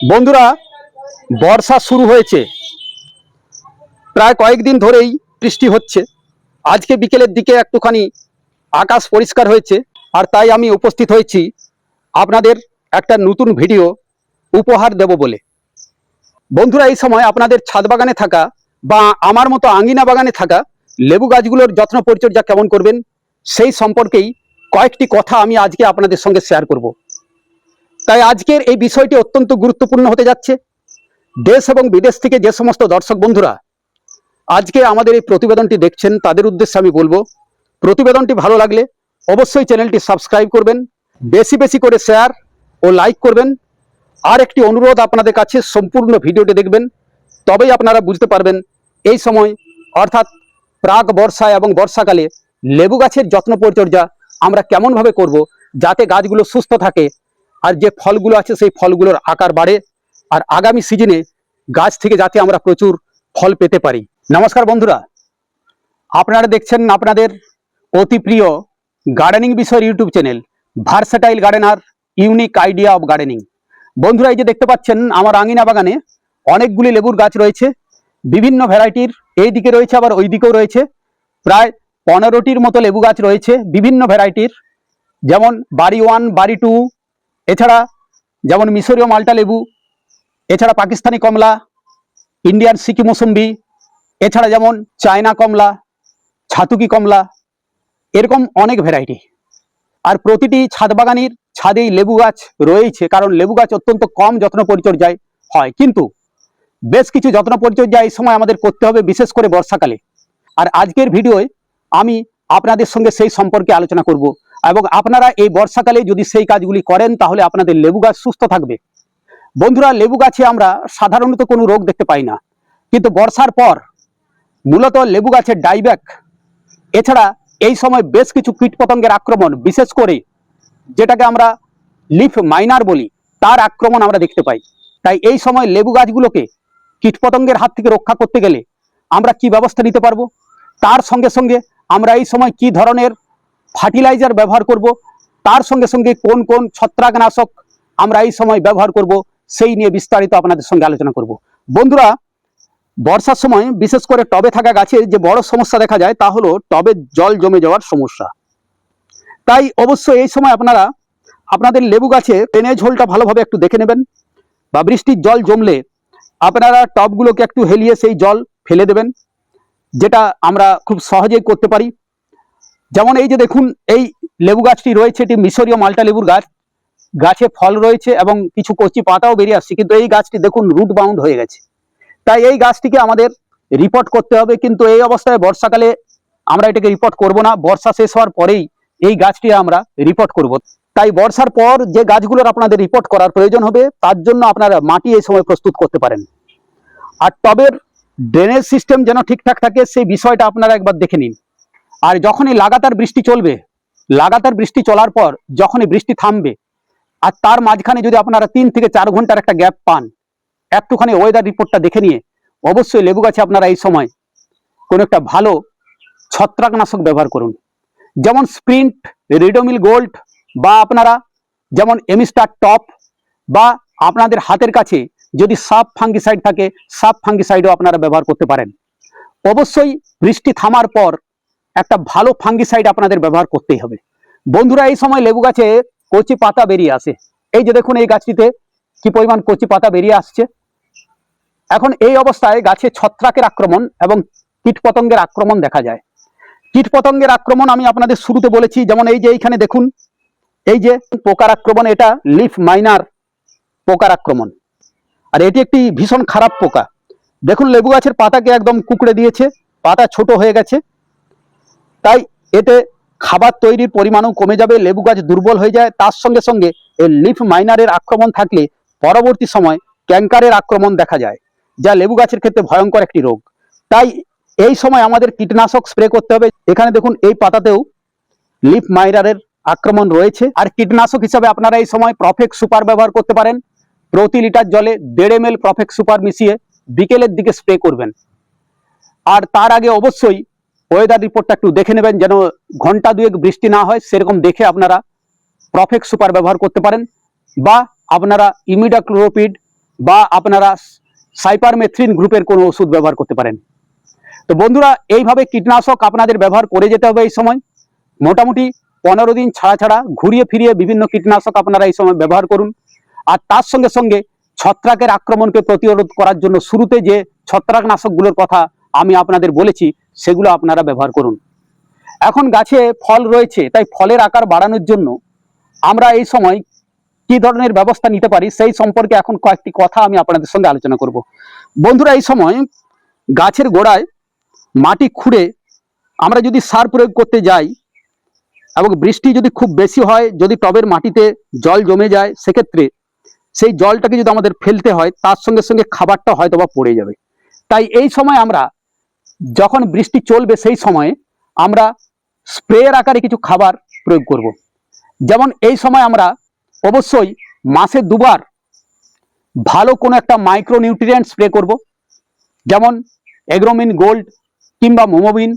বন্ধুরা, বর্ষা শুরু হয়েছে। প্রায় কয়েকদিন ধরেই বৃষ্টি হচ্ছে। আজকে বিকেলের দিকে একটুখানি আকাশ পরিষ্কার হয়েছে আর তাই আমি উপস্থিত হয়েছি। আপনাদের একটা নতুন ভিডিও উপহার দেব বলে। বন্ধুরা, এই সময় আপনাদের ছাদ বাগানে থাকা বা আমার মতো আঙ্গিনা বাগানে থাকা লেবু গাছগুলোর যত্ন পরিচর্যা কেমন করবেন, সেই সম্পর্কেই কয়েকটি কথা আমি আজকে আপনাদের সঙ্গে শেয়ার করব। তাই আজকের এই বিষয়টি অত্যন্ত গুরুত্বপূর্ণ হতে যাচ্ছে। দেশ এবং বিদেশ থেকে যে সমস্ত দর্শক বন্ধুরা আজকে আমাদের এই প্রতিবেদনটি দেখছেন, তাদের উদ্দেশ্যে আমি বলব, প্রতিবেদনটি ভালো লাগলে অবশ্যই চ্যানেলটি সাবস্ক্রাইব করবেন, বেশি বেশি করে শেয়ার ও লাইক করবেন। আর একটি অনুরোধ আপনাদের কাছে, সম্পূর্ণ ভিডিওটি দেখবেন, তবেই আপনারা বুঝতে পারবেন এই সময়, অর্থাৎ প্রাক বর্ষা এবং বর্ষাকালে লেবু গাছের যত্ন পরিচর্যা আমরা কেমনভাবে করব, যাতে গাছগুলো সুস্থ থাকে আর যে ফলগুলো আছে সেই ফলগুলোর আকার বাড়ে। আর আগামী সিজনে গাছ থেকে যাতে আমরা প্রচুর ফল পেতে পারি। নমস্কার বন্ধুরা। আপনারা দেখছেন আপনাদের অতি প্রিয় গার্ডেনিং বিষয়ের YouTube channel versatile gardener unique idea of gardening বন্ধুরা, এই যে দেখতে পাচ্ছেন, আমার আঙিনা বাগানে অনেকগুলি লেবুর গাছ রয়েছে। বিভিন্ন ভ্যারাইটির এই দিকে রয়েছে, আবার ওই দিকেও রয়েছে। প্রায় পনেরোটির মতো লেবু গাছ রয়েছে বিভিন্ন ভ্যারাইটির। যেমন বাড়ি ওয়ান, বাড়ি টু এছাড়া যেমন মিশরীয় মাল্টা লেবু, এছাড়া পাকিস্তানি কমলা, ইন্ডিয়ান সিকি মৌসুম্বি, এছাড়া যেমন চায়না কমলা, ছাতুকি কমলা, এরকম অনেক ভ্যারাইটি আর প্রতিটি ছাদ বাগানির ছাদেই লেবু গাছ রয়েছে, কারণ লেবু গাছ অত্যন্ত কম যত্ন পরিচর্যায় হয়। কিন্তু বেশ কিছু যত্ন পরিচর্যা এই সময় আমাদের করতে হবে, বিশেষ করে বর্ষাকালে। আর আজকের ভিডিওয় আমি আপনাদের সঙ্গে সেই সম্পর্কে আলোচনা করব এবং আপনারা এই বর্ষাকালে যদি সেই কাজগুলি করেন, তাহলে আপনাদের লেবু গাছ সুস্থ থাকবে। বন্ধুরা, লেবু গাছে আমরা সাধারণত কোনো রোগ দেখতে পাই না। কিন্তু বর্ষার পর মূলত লেবু গাছের ডাইব্যাক, এছাড়া এই সময় বেশ কিছু কীটপতঙ্গের আক্রমণ, বিশেষ করে যেটাকে আমরা লিফ মাইনার বলি, তার আক্রমণ আমরা দেখতে পাই। তাই এই সময় লেবু গাছগুলোকে কীটপতঙ্গের হাত থেকে রক্ষা করতে গেলে আমরা কি ব্যবস্থা নিতে পারব? তার সঙ্গে সঙ্গে আমরা এই সময় কি ধরনের ফার্টিলাইজার ব্যবহার করব, তার সঙ্গে সঙ্গে কোন কোন ছত্রাকনাশক আমরা এই সময় ব্যবহার করব, সেই নিয়ে বিস্তারিত আপনাদের সঙ্গে আলোচনা করব। বন্ধুরা, বর্ষার সময় বিশেষ করে টবে থাকা গাছের যে বড় সমস্যা দেখা যায় তা হলো টবে জল জমে যাওয়ার সমস্যা। তাই অবশ্যই এই সময় আপনারা আপনাদের লেবু গাছে ড্রেনেজ হোলটা ভালোভাবে একটু দেখে নেবেন বা বৃষ্টির জল জমলে আপনারা টবগুলোকে একটু হেলিয়ে সেই জল ফেলে দেবেন। যেটা আমরা খুব সহজেই করতে পারি। যেমন এই যে দেখুন, এই লেবু গাছটি রয়েছে, এটি মিশরীয় মাল্টা লেবুর গাছ। গাছে ফল রয়েছে এবং কিছু কচি পাতাও বেরিয়ে আসছে, কিন্তু এই গাছটি দেখুন রুট বাউন্ড হয়ে গেছে। তাই এই গাছটিকে আমাদের রিপোর্ট করতে হবে, কিন্তু এই অবস্থায় বর্ষাকালে আমরা এটাকে রিপোর্ট করব না। বর্ষা শেষ হওয়ার পরেই এই গাছটি আমরা রিপোর্ট করব। তাই বর্ষার পর যে গাছগুলোর আপনাদের রিপোর্ট করার প্রয়োজন হবে, তার জন্য আপনারা মাটি এই সময় প্রস্তুত করতে পারেন। আর টবের ড্রেনেজ সিস্টেম যেন ঠিকঠাক থাকে, সেই বিষয়টা আপনারা একবার দেখে নিন। আর যখনই লাগাতার বৃষ্টি চলবে, লাগাতার বৃষ্টি চলার পর যখনই বৃষ্টি থামবে, আর তার মাঝখানে যদি আপনারা তিন থেকে চার ঘণ্টার একটা গ্যাপ পান, একটুখানি ওয়েদার রিপোর্টটা দেখে নিয়ে, অবশ্যই লেবু গাছে আপনারা এই সময় কোনো একটা ভালো ছত্রাকনাশক ব্যবহার করুন। যেমন স্প্রিন্ট, রিডোমিল গোল্ড বা আপনারা যেমন এমিস্টার টপ বা আপনাদের হাতের কাছে যদি সাব ফাঙ্গিসাইড থাকে, সাব ফাঙ্গিসাইডও আপনারা ব্যবহার করতে পারেন। অবশ্যই বৃষ্টি থামার পর একটা ভালো ফাঙ্গিসাইড আপনাদের ব্যবহার করতেই হবে। বন্ধুরা, এই সময় লেবু গাছে কচি পাতা বেরিয়ে আসে। এই যে দেখুন এই গাছটিতে কি পরিমাণ কচি পাতা বেরিয়ে আসছে। এখন এই অবস্থায় গাছে ছত্রাকের আক্রমণ এবং কীটপতঙ্গের আক্রমণ দেখা যায়। কীটপতঙ্গের আক্রমণ আমি আপনাদের শুরুতে বলেছি, যেমন এই যে এইখানে দেখুন, এই যে পোকার আক্রমণ, এটা লিফ মাইনার পোকার আক্রমণ। আর এটি একটি ভীষণ খারাপ পোকা। দেখুন, লেবু গাছের পাতাকে একদম কুকড়ে দিয়েছে, পাতা ছোট হয়ে গেছে। তাই এতে খাবার তৈরির পরিমাণও কমে যাবে, লেবু গাছ দুর্বল হয়ে যায়। তার সঙ্গে সঙ্গে এই লিফ মাইনারের আক্রমণ থাকলে পরবর্তী সময় ক্যাঙ্কারের আক্রমণ দেখা যায়, যা লেবু গাছের ক্ষেত্রে ভয়ঙ্কর একটি রোগ। তাই এই সময় আমাদের কীটনাশক স্প্রে করতে হবে। এখানে দেখুন, এই পাতাতেও লিফ মাইনারের আক্রমণ রয়েছে। আর কীটনাশক হিসাবে আপনারা এই সময় প্রফেক্ট সুপার ব্যবহার করতে পারেন। প্রতি লিটার জলে দেড় এম এল প্রফেক্ট সুপার মিশিয়ে বিকেলের দিকে স্প্রে করবেন। আর তার আগে অবশ্যই ওয়েদার রিপোর্টটা একটু দেখে নেবেন যেন ঘণ্টা দুয়েক বৃষ্টি না হয়, সেরকম দেখে আপনারা প্রফেক্ট সুপার ব্যবহার করতে পারেন বা আপনারা ইমিডাক্লোরোপিড বা আপনারা সাইপারমেথ্রিন গ্রুপের কোনো ওষুধ ব্যবহার করতে পারেন। তো বন্ধুরা, এইভাবে কীটনাশক আপনাদের ব্যবহার করে যেতে হবে এই সময়। মোটামুটি পনেরো দিন ছাড়া ছাড়া ঘুরিয়ে ফিরিয়ে বিভিন্ন কীটনাশক আপনারা এই সময় ব্যবহার করুন। আর তার সঙ্গে সঙ্গে ছত্রাকের আক্রমণকে প্রতিরোধ করার জন্য শুরুতে যে ছত্রাকনাশকগুলোর কথা আমি আপনাদের বলেছি, সেগুলো আপনারা ব্যবহার করুন। এখন গাছে ফল রয়েছে, তাই ফলের আকার বাড়ানোর জন্য আমরা এই সময় কি ধরনের ব্যবস্থা নিতে পারি, সেই সম্পর্কে এখন কয়েকটি কথা আমি আপনাদের সঙ্গে আলোচনা করব। বন্ধুরা, এই সময় গাছের গোড়ায় মাটি খুঁড়ে আমরা যদি সার প্রয়োগ করতে যাই এবং বৃষ্টি যদি খুব বেশি হয়, যদি টবের মাটিতে জল জমে যায়, সেক্ষেত্রে সেই জলটাকে যদি আমাদের ফেলতে হয়, তার সঙ্গে সঙ্গে খাবারটা হয়তো বা পড়ে যাবে। তাই এই সময় আমরা যখন বৃষ্টি চলবে সেই সময়ে আমরা স্প্রের আকারে কিছু খাবার প্রয়োগ করব। যেমন এই সময় আমরা অবশ্যই মাসে দুবার ভালো কোনো একটা মাইক্রো নিউট্রিয়েন্ট স্প্রে করব। যেমন এগ্রোমিন গোল্ড কিংবা মোমোবিন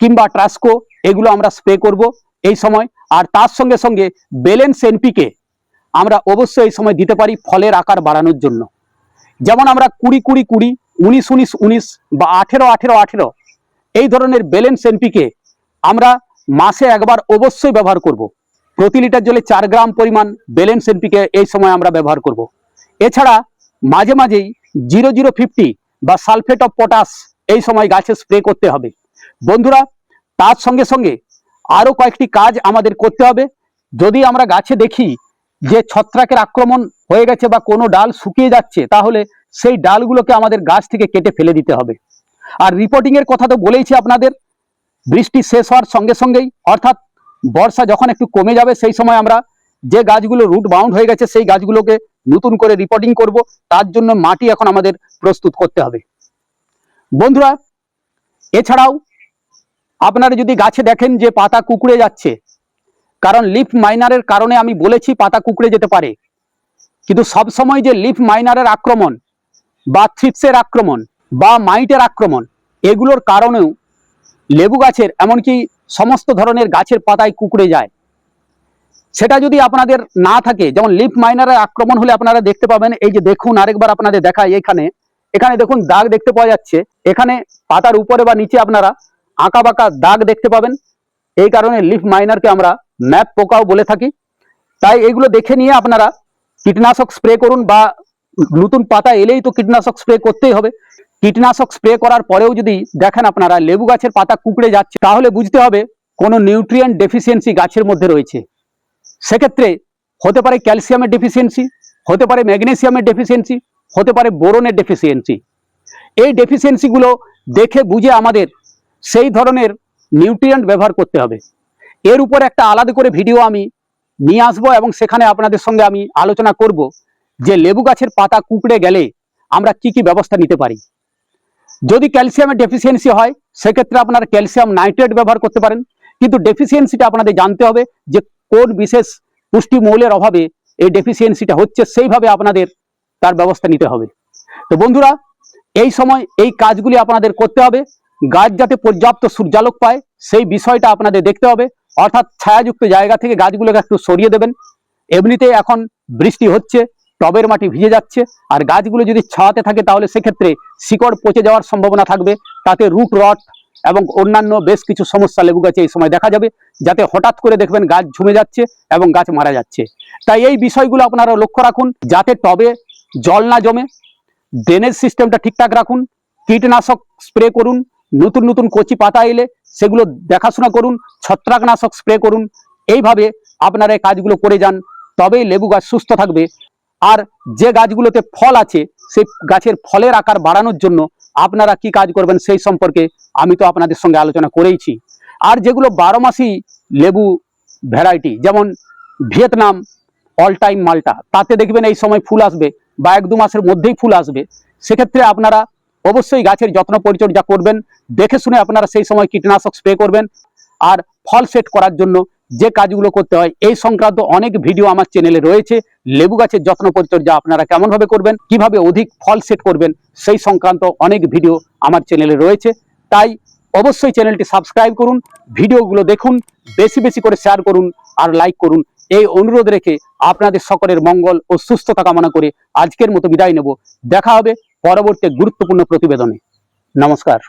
কিংবা ট্রাস্কো এগুলো আমরা স্প্রে করব এই সময়। আর তার সঙ্গে সঙ্গে বেলেন্স এনপিকে আমরা অবশ্যই এই সময় দিতে পারি ফলের আকার বাড়ানোর জন্য যেমন আমরা কুড়ি কুড়ি কুড়ি, উনিশ উনিশ উনিশ বা আঠেরো আঠেরো আঠেরো, এই ধরনের ব্যালেন্স এনপিকে আমরা মাসে একবার অবশ্যই ব্যবহার করব। প্রতি লিটার জলে চার গ্রাম পরিমাণ ব্যালেন্স এনপিকে এই সময় আমরা ব্যবহার করব। এছাড়া মাঝে মাঝেই জিরো জিরো ফিফটি বা সালফেট অফ পটাশ এই সময় গাছে স্প্রে করতে হবে বন্ধুরা, তার সঙ্গে সঙ্গে আরও কয়েকটি কাজ আমাদের করতে হবে যদি আমরা গাছে দেখি যে ছত্রাকের আক্রমণ হয়ে গেছে বা কোনো ডাল শুকিয়ে যাচ্ছে, তাহলে সেই ডালগুলোকে আমাদের গাছ থেকে কেটে ফেলে দিতে হবে। আর রিপোর্টিং এর কথা তো বলেইছি আপনাদের, বৃষ্টি শেষ হওয়ার সঙ্গে সঙ্গেই, অর্থাৎ বর্ষা যখন একটু কমে যাবে সেই সময় আমরা যে গাছগুলো রুট বাউন্ড হয়ে গেছে সেই গাছগুলোকে নতুন করে রিপোর্টিং করব, তার জন্য মাটি এখন আমাদের প্রস্তুত করতে হবে। বন্ধুরা, এছাড়াও আপনারা যদি গাছে দেখেন যে পাতা কুকড়ে যাচ্ছে কারণ লিফ মাইনারের কারণে আমি বলেছি পাতা কুকড়ে যেতে পারে। কিন্তু সব সময় যে লিফ মাইনারের আক্রমণ বা থ্রিপসের আক্রমণ বা মাইটের আক্রমণ, এগুলোর কারণেও লেবু গাছের এমনকি সমস্ত ধরনের গাছের পাতায় কুকড়ে যায়। সেটা যদি আপনাদের না থাকে, যেমন লিফ মাইনারের আক্রমণ হলে আপনারা দেখতে পাবেন, এই যে দেখুন, আরেকবার আপনাদের দেখাই এখানে। এখানে দেখুন, দাগ দেখতে পাওয়া যাচ্ছে। এখানে পাতার উপরে বা নিচে আপনারা আঁকা বাঁকা দাগ দেখতে পাবেন। এই কারণে লিফ মাইনারকে আমরা ম্যাপ পোকাও বলে থাকি। তাই এগুলো দেখে নিয়ে আপনারা কীটনাশক স্প্রে করুন বা নতুন পাতা এলেই তো কীটনাশক স্প্রে করতেই হবে। কীটনাশক স্প্রে করার পরেও যদি দেখেন আপনারা লেবু গাছের পাতা কুকড়ে যাচ্ছে, তাহলে বুঝতে হবে কোনো নিউট্রিয়েন্ট ডেফিসিয়েন্সি গাছের মধ্যে রয়েছে। সেক্ষেত্রে হতে পারে ক্যালসিয়ামের ডেফিসিয়েন্সি, হতে পারে ম্যাগনেসিয়ামের ডেফিসিয়েন্সি, হতে পারে বোরনের ডেফিসিয়েন্সি। এই ডেফিসিয়েন্সিগুলো দেখে বুঝে আমাদের সেই ধরনের নিউট্রিয়েন্ট ব্যবহার করতে হবে। এর উপর একটা আলাদা করে ভিডিও আমি নিয়ে আসব এবং সেখানে আপনাদের সঙ্গে আমি আলোচনা করব যে লেবু গাছের পাতা কুকড়ে গেলে আমরা কি কি ব্যবস্থা নিতে পারি। যদি ক্যালসিয়ামের ডেফিসিয়েন্সি হয়, সেক্ষেত্রে আপনারা ক্যালসিয়াম নাইট্রেট ব্যবহার করতে পারেন। কিন্তু ডেফিসিয়েন্সিটা আপনাদের জানতে হবে যে কোন বিশেষ পুষ্টি মৌলের অভাবে এই ডেফিসিয়েন্সিটা হচ্ছে, সেইভাবে আপনাদের তার ব্যবস্থা নিতে হবে। তো বন্ধুরা, এই সময় এই কাজগুলি আপনাদের করতে হবে। গাছ যাতে পর্যাপ্ত সূর্যালোক পায়, সেই বিষয়টা আপনাদের দেখতে হবে। অর্থাৎ ছায়াযুক্ত জায়গা থেকে গাছগুলোকে একটু সরিয়ে দেবেন। এমনিতে এখন বৃষ্টি হচ্ছে, টবের মাটি ভিজে যাচ্ছে, আর গাছগুলো যদি ছাওয়াতে থাকে তাহলে সেক্ষেত্রে শিকড় পচে যাওয়ার সম্ভাবনা থাকবে। তাতে রুট রট এবং অন্যান্য বেশ কিছু সমস্যা লেবু গাছে এই সময় দেখা যাবে, যাতে হঠাৎ করে দেখবেন গাছ ঝুমে যাচ্ছে এবং গাছ মারা যাচ্ছে। তাই এই বিষয়গুলো আপনারা লক্ষ্য রাখুন, যাতে টবে জল না জমে। ড্রেনেজ সিস্টেমটা ঠিকঠাক রাখুন, কীটনাশক স্প্রে করুন নতুন নতুন কচি পাতা এলে সেগুলো দেখাশোনা করুন, ছত্রাকনাশক স্প্রে করুন। এইভাবে আপনারা এই কাজগুলো করে যান, তবেই লেবু গাছ সুস্থ থাকবে। আর যে গাছগুলোতে ফল আছে, সেই গাছের ফলের আকার বাড়ানোর জন্য আপনারা কি কাজ করবেন সেই সম্পর্কে আমি তো আপনাদের সঙ্গে আলোচনা করেইছি। আর যেগুলো বারো মাসি লেবু ভ্যারাইটি, যেমন ভিয়েতনাম অল টাইম মালটা, তাতে দেখবেন এই সময় ফুল আসবে বা এক দু মাসের মধ্যেই ফুল আসবে। সেক্ষেত্রে আপনারা অবশ্যই গাছের যত্ন পরিচর্যা করবেন। দেখে শুনে আপনারা সেই সময় কীটনাশক স্প্রে করবেন। আর ফল সেট করার জন্য যে কাজগুলো করতে হয়, এই সংক্রান্ত অনেক ভিডিও আমার চ্যানেলে রয়েছে। লেবু গাছের যত্ন পরিচর্যা আপনারা কেমনভাবে করবেন, কীভাবে অধিক ফল সেট করবেন, সেই সংক্রান্ত অনেক ভিডিও আমার চ্যানেলে রয়েছে। তাই অবশ্যই চ্যানেলটি সাবস্ক্রাইব করুন, ভিডিওগুলো দেখুন, বেশি বেশি করে শেয়ার করুন আর লাইক করুন। এই অনুরোধ রেখে আপনাদের সকলের মঙ্গল ও সুস্থতা কামনা করে আজকের মতো বিদায় নেব। দেখা হবে পরবর্তী গুরুত্বপূর্ণ প্রতিবেদনে। নমস্কার।